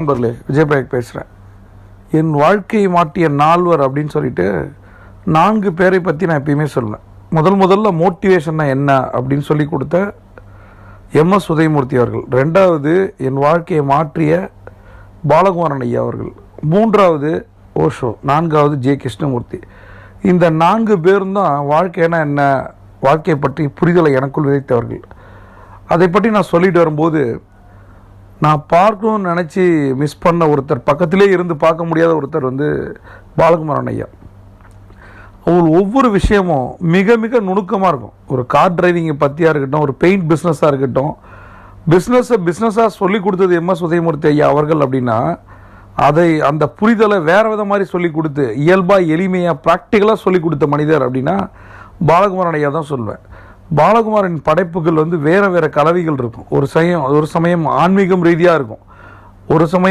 நண்பர்களே விஜயபாயக் பேசுகிறேன் என் வாழ்க்கையை மாற்றிய நால்வர் அப்படின்னு சொல்லிட்டு நான்கு பேரை பற்றி நான் எப்பயுமே சொல்லுவேன். முதல் முதல்ல மோட்டிவேஷன்னா என்ன அப்படின்னு சொல்லி கொடுத்த எம்எஸ் உதயமூர்த்தி அவர்கள். ரெண்டாவது என் வாழ்க்கையை மாற்றிய பாலகுமாரன் ஐயா அவர்கள். மூன்றாவது ஓஷோ. நான்காவது ஜே. கிருஷ்ணமூர்த்தி. இந்த நான்கு பேரும் தான் வாழ்க்கைனா என்ன வாழ்க்கையை பற்றி புரிதலை எனக்குள் விதைத்தவர்கள். அதை பற்றி நான் சொல்லிட்டு வரும்போது நான் பார்க்கணும்னு நினச்சி மிஸ் பண்ண ஒருத்தர் பக்கத்திலே இருந்து பார்க்க முடியாத ஒருத்தர் வந்து பாலகுமாரன் ஐயா. அவர் ஒவ்வொரு விஷயமும் மிக மிக நுணுக்கமாக இருக்கும். ஒரு கார் டிரைவிங்கை பற்றியாக இருக்கட்டும் ஒரு பெயிண்ட் பிஸ்னஸாக இருக்கட்டும் பிஸ்னஸை பிஸ்னஸாக சொல்லி கொடுத்தது எம்எஸ் உதயமூர்த்தி ஐயா அவர்கள் அப்படின்னா அதை அந்த புரிதலை வேறு வித மாதிரி சொல்லி கொடுத்து இயல்பாக எளிமையாக ப்ராக்டிக்கலாக சொல்லி கொடுத்த மனிதர் அப்படின்னா பாலகுமாரன் ஐயா தான் சொல்லுவேன் பாலகுமாரின் படைப்புகள் வந்து வேற வேற கலவைகள் இருக்கும். ஒரு சமயம் ஒரு சமயம் ஆன்மீகம் ரீதியாக இருக்கும். ஒரு சமயம்